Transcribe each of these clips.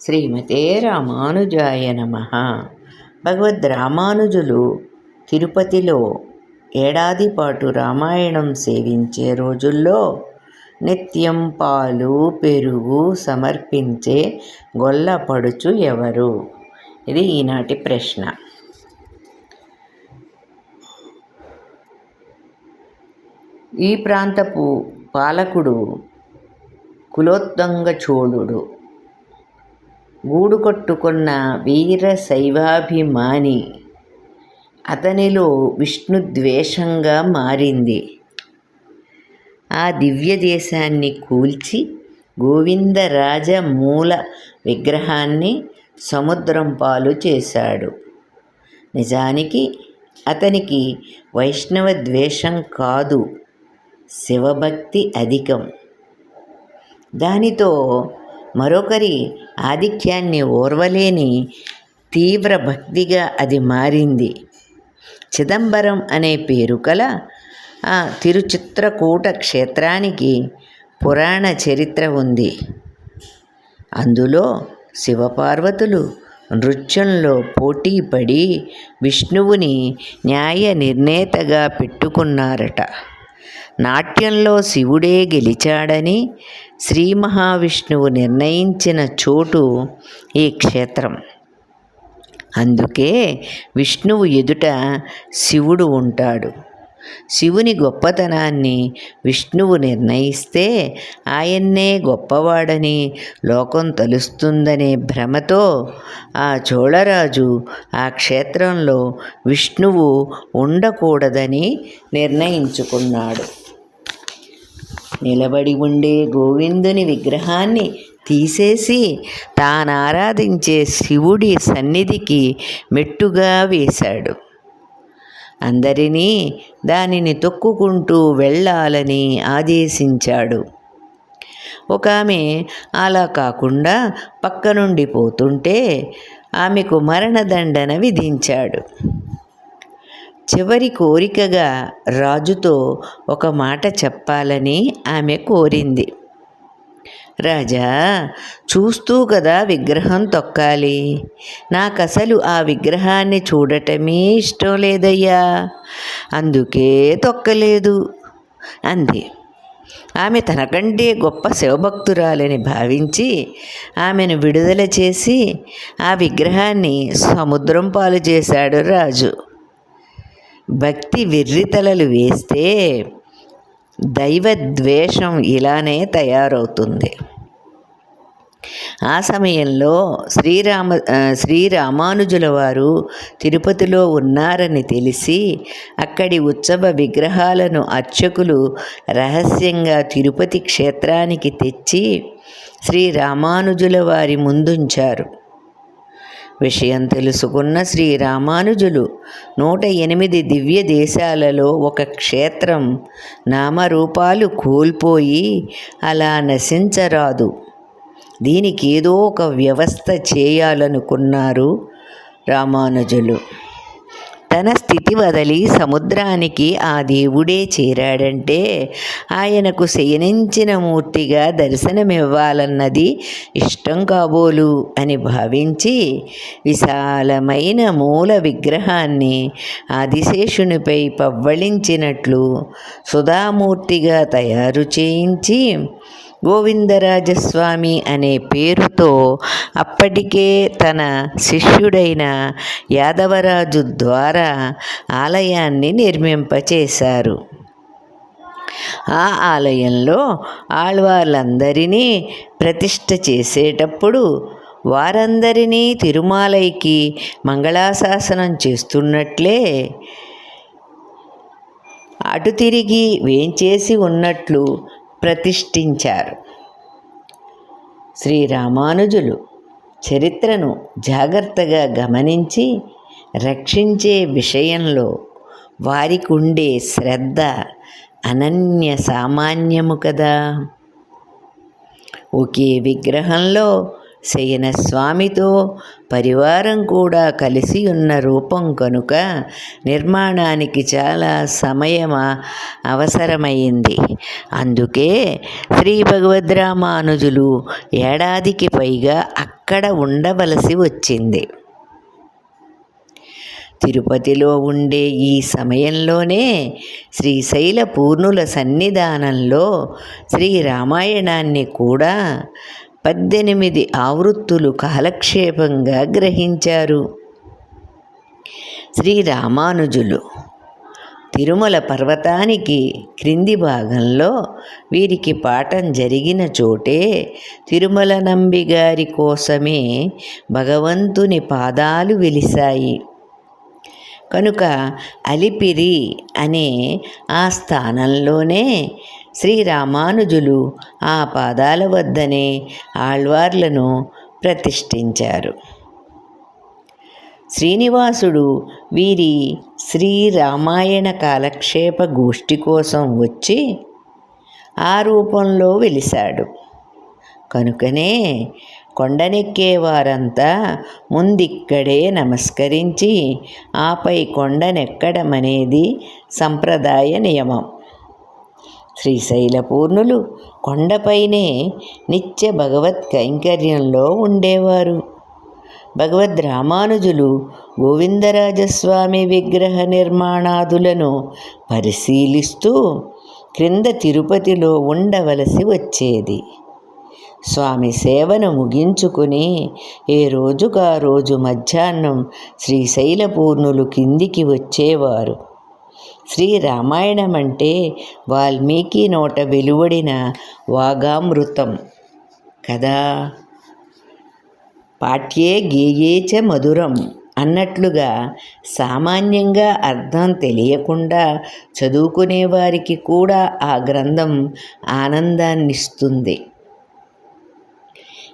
శ్రీమతే రామానుజాయ నమ. భగవద్ రామానుజులు తిరుపతిలో ఏడాది పాటు రామాయణం సేవించే రోజుల్లో నిత్యం పాలు పెరుగు సమర్పించే గొల్లపడుచు ఎవరు? ఇది ఈనాటి ప్రశ్న. ఈ ప్రాంతపు పాలకుడు కులోత్తంగ చోళుడు. గూడు కట్టుకున్న వీర శైవాభిమాని. అతనిలో విష్ణు ద్వేషంగా మారింది. ఆ దివ్య దేశాన్ని కూల్చి గోవిందరాజ మూల విగ్రహాన్ని సముద్రం పాలు చేశాడు. నిజానికి అతనికి వైష్ణవ ద్వేషం కాదు శివభక్తి అధికం. దానితో మరొకరి ఆధిక్యాన్ని ఓర్వలేని తీవ్ర భక్తిగా అది మారింది. చిదంబరం అనే పేరు కల ఆ తిరుచిత్రకూట క్షేత్రానికి పురాణ చరిత్ర ఉంది. అందులో శివపార్వతులు నృత్యంలో పోటీ పడి విష్ణువుని న్యాయ నిర్ణేతగా పెట్టుకున్నారట. నాట్యంలో శివుడే గెలిచాడని శ్రీ మహావిష్ణువు నిర్ణయించిన చోటు ఈ క్షేత్రం. అందుకే విష్ణువు ఎదుట శివుడు ఉంటాడు. శివుని గొప్పతనాన్ని విష్ణువు నిర్ణయిస్తే ఆయన్నే గొప్పవాడని లోకం తలుస్తుందనే భ్రమతో ఆ చోళరాజు ఆ క్షేత్రంలో విష్ణువు ఉండకూడదని నిర్ణయించుకున్నాడు. నిలబడి ఉండే గోవిందుని విగ్రహాన్ని తీసేసి తాను ఆరాధించే శివుడి సన్నిధికి మెట్టుగా వేశాడు. అందరినీ దానిని తొక్కుకుంటూ వెళ్ళాలని ఆదేశించాడు. ఒక ఆమె అలా కాకుండా పక్క నుండి పోతుంటే ఆమెకు మరణదండన విధించాడు. చివరి కోరికగా రాజుతో ఒక మాట చెప్పాలని ఆమె కోరింది. రాజా చూస్తూ కదా విగ్రహం తొక్కాలి. నాకు అసలు ఆ విగ్రహాన్ని చూడటమే ఇష్టం లేదయ్యా. అందుకే తొక్కలేదు అంది. ఆమె తనకంటే గొప్ప శివభక్తురాలని భావించి ఆమెను విడుదల చేసి ఆ విగ్రహాన్ని సముద్రం పాలు చేశాడు రాజు. భక్తి వెర్రితలలు వేస్తే దైవద్వేషం ఇలానే తయారవుతుంది. ఆ సమయంలో శ్రీరామ శ్రీరామానుజుల వారు తిరుపతిలో ఉన్నారని తెలిసి అక్కడి ఉత్సవ విగ్రహాలను అర్చకులు రహస్యంగా తిరుపతి క్షేత్రానికి తెచ్చి శ్రీరామానుజుల వారి ముందుంచారు. విషయం తెలుసుకున్న శ్రీ రామానుజులు నూట ఎనిమిది దివ్య దేశాలలో ఒక క్షేత్రం నామరూపాలు కోల్పోయి అలా నశించరాదు. దీనికి ఏదో ఒక వ్యవస్థ చేయాలనుకున్నారు రామానుజులు. తన స్థితి వదలి సముద్రానికి ఆ దేవుడే చేరాడంటే ఆయనకు శయనించిన మూర్తిగా దర్శనమివ్వాలన్నది ఇష్టం కాబోలు అని భావించి విశాలమైన మూల విగ్రహాన్ని ఆదిశేషునిపై పవ్వళించినట్లు సుధామూర్తిగా తయారు చేయించి గోవిందరాజస్వామి అనే పేరుతో అప్పటికే తన శిష్యుడైన యాదవరాజు ద్వారా ఆలయాన్ని నిర్మింపచేశారు. ఆ ఆలయంలో ఆళ్వార్లందరినీ ప్రతిష్ఠ చేసేటప్పుడు వారందరినీ తిరుమాలైకి మంగళాశాసనం చేస్తున్నట్లే అటు తిరిగి వేంచేసి ఉన్నట్లు ప్రతిష్ఠించారు. శ్రీరామానుజులు చరిత్రను జాగ్రత్తగా గమనించి రక్షించే విషయంలో వారికుండే శ్రద్ధ అనన్య సామాన్యము కదా. ఒకే విగ్రహంలో శయన స్వామితో పరివారం కూడా కలిసి ఉన్న రూపం కనుక నిర్మాణానికి చాలా సమయం అవసరమైంది. అందుకే శ్రీ భగవద్రామానుజులు ఏడాదికి పైగా అక్కడ ఉండవలసి వచ్చింది. తిరుపతిలో ఉండే ఈ సమయంలోనే శ్రీశైల పూర్ణుల సన్నిధానంలో శ్రీ రామాయణాన్ని కూడా పద్దెనిమిది ఆవృత్తులు కాలక్షేపంగా గ్రహించారు. శ్రీరామానుజులు తిరుమల పర్వతానికి క్రింది భాగంలో వీరికి పాఠం జరిగిన చోటే తిరుమల నంబి గారి కోసమే భగవంతుని పాదాలు వెలిశాయి. కనుక అలిపిరి అనే ఆ స్థానంలోనే శ్రీరామానుజులు ఆ పాదాల వద్దనే ఆళ్వార్లను ప్రతిష్ఠించారు. శ్రీనివాసుడు వీరి శ్రీరామాయణ కాలక్షేప గోష్ఠి కోసం వచ్చి ఆ రూపంలో వెలిశాడు. కనుకనే కొండనెక్కేవారంతా ముందిక్కడే నమస్కరించి ఆపై కొండనెక్కడమనేది సంప్రదాయ నియమం. శ్రీశైల పూర్ణులు కొండపైనే నిత్య భగవత్ కైంకర్యంలో ఉండేవారు. భగవద్ రామానుజులు గోవిందరాజస్వామి విగ్రహ నిర్మాణాదులను పరిశీలిస్తూ క్రింద తిరుపతిలో ఉండవలసి వచ్చేది. స్వామి సేవను ముగించుకుని ఏ రోజుకా రోజు మధ్యాహ్నం శ్రీశైల పూర్ణులు కిందికి వచ్చేవారు. శ్రీరామాయణం అంటే వాల్మీకి నోట వెలువడిన వాగామృతం. కదా? పాఠ్యే గేయేచ మధురం అన్నట్లుగా సామాన్యంగా అర్థం తెలియకుండా చదువుకునే వారికి కూడా ఆ గ్రంథం ఆనందాన్నిస్తుంది.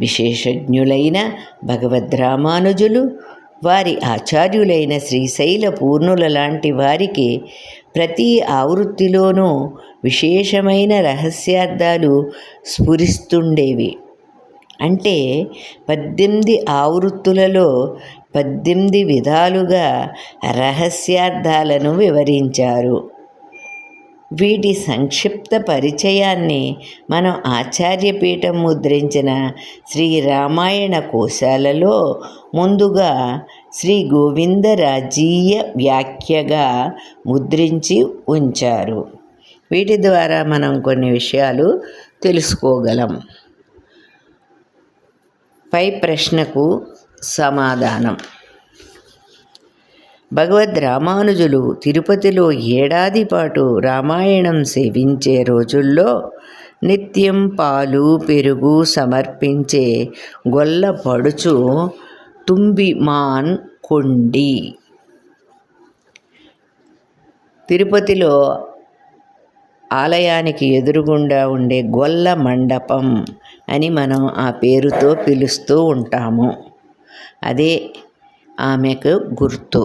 విశేషజ్ఞులైన భగవద్రామానుజులు వారి ఆచార్యులైన శ్రీశైల పూర్ణుల లాంటి వారికి ప్రతి ఆవృత్తిలోనూ విశేషమైన రహస్యార్థాలు స్ఫురిస్తుండేవి. అంటే పద్దెనిమిది ఆవృత్తులలో పద్దెనిమిది విధాలుగా రహస్యార్థాలను వివరించారు. వీటి సంక్షిప్త పరిచయాన్ని మనం ఆచార్యపీఠం ముద్రించిన శ్రీ రామాయణ కోశాలలో ముందుగా శ్రీ గోవిందరాజీయ వ్యాఖ్యగా ముద్రించి ఉంచారు. వీటి ద్వారా మనం కొన్ని విషయాలు తెలుసుకోగలం. పై ప్రశ్నకు సమాధానం. భగవద్ రామానుజులు తిరుపతిలో ఏడాది పాటు రామాయణం సేవించే రోజుల్లో నిత్యం పాలు పెరుగు సమర్పించే గొల్ల పడుచు తుంబిమాన్ కొండి. తిరుపతిలో ఆలయానికి ఎదురుగుండా ఉండే గొల్ల మండపం అని మనం ఆ పేరుతో పిలుస్తూ ఉంటాము. అదే ఆమెకు గుర్తు.